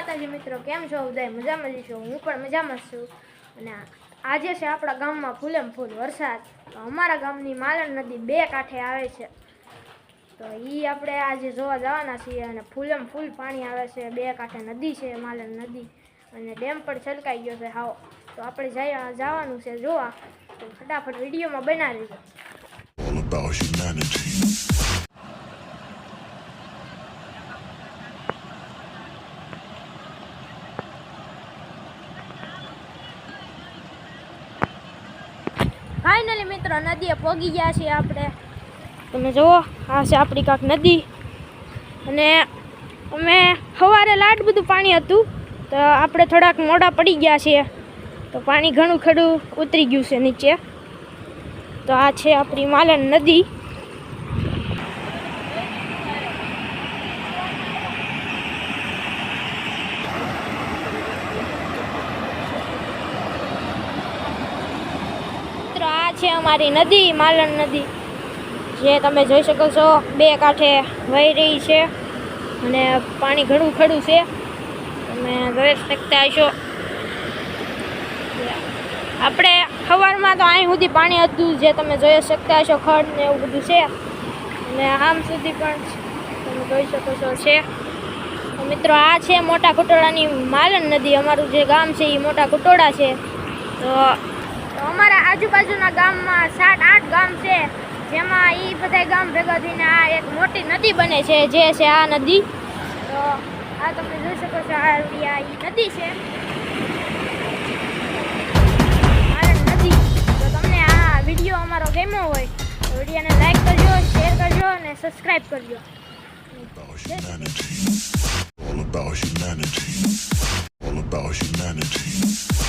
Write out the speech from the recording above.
માતાજી મિત્રો, કેમ છો ઉદય મજામાં જઈશું હું પણ મજામાં છું. અને આજે છે આપણા ગામમાં ફૂલેમ ફૂલ વરસાદ અમારા ગામની માલણ નદી બે કાંઠે આવે છે. તો એ આપણે આજે જોવા જવાના છીએ અને ફૂલેમ ફૂલ પાણી આવે છે. બે કાંઠે નદી છે, માલણ નદી. અને ડેમ પણ છલકાઈ ગયો છે હાવ. તો આપણે જવાનું છે જોવા. તો ફટાફટ વિડીયોમાં બનાવી દો all about humanity. ફાઇનલી મિત્રો, નદીએ પહોંચી ગયા છીએ આપણે. તમે જુઓ, આ છે આપણી કાંક નદી. અને અમે સવારે લાટ બધું પાણી હતું, તો આપણે થોડાક મોડા પડી ગયા છીએ. તો પાણી ઘણું ખડું ઉતરી ગયું છે નીચે. તો આ છે આપણી માલણ નદી મિત્રો છે અમારી નદી, માલણ નદી. જે તમે જોઈ શકો છો, બે કાંઠે વહી રહી છે અને પાણી ઘણું ખડું છે. તમે જોઈ શકતા હશો. આપણે સવારમાં તો અહીં સુધી પાણી હતું, જે તમે જોઈ શકતા હશો, ખડ ને એવું બધું છે. અને આમ સુધી પણ તમે જોઈ શકો છો છે. મિત્રો, આ છે મોટા કુટોળાની માલણ નદી. અમારું જે ગામ છે એ મોટા કુટોળા છે. તો અમારા આજુબાજુના ગામમાં સાત, આઠ ગામ છે, જેમાં એ બધા ગામ ભેગા થઈને આ એક મોટી નદી બને છે, જે છે આ નદી તો આ તમે જોઈ શકો છો, આ આ નદી છે આ નદી તો તમને આ વીડિયો અમારો ગમ્યો હોય, તો વિડીયોને લાઈક કરજો, શેર કરજો અને સબસ્ક્રાઈબ કરજો All about humanity. All about humanity.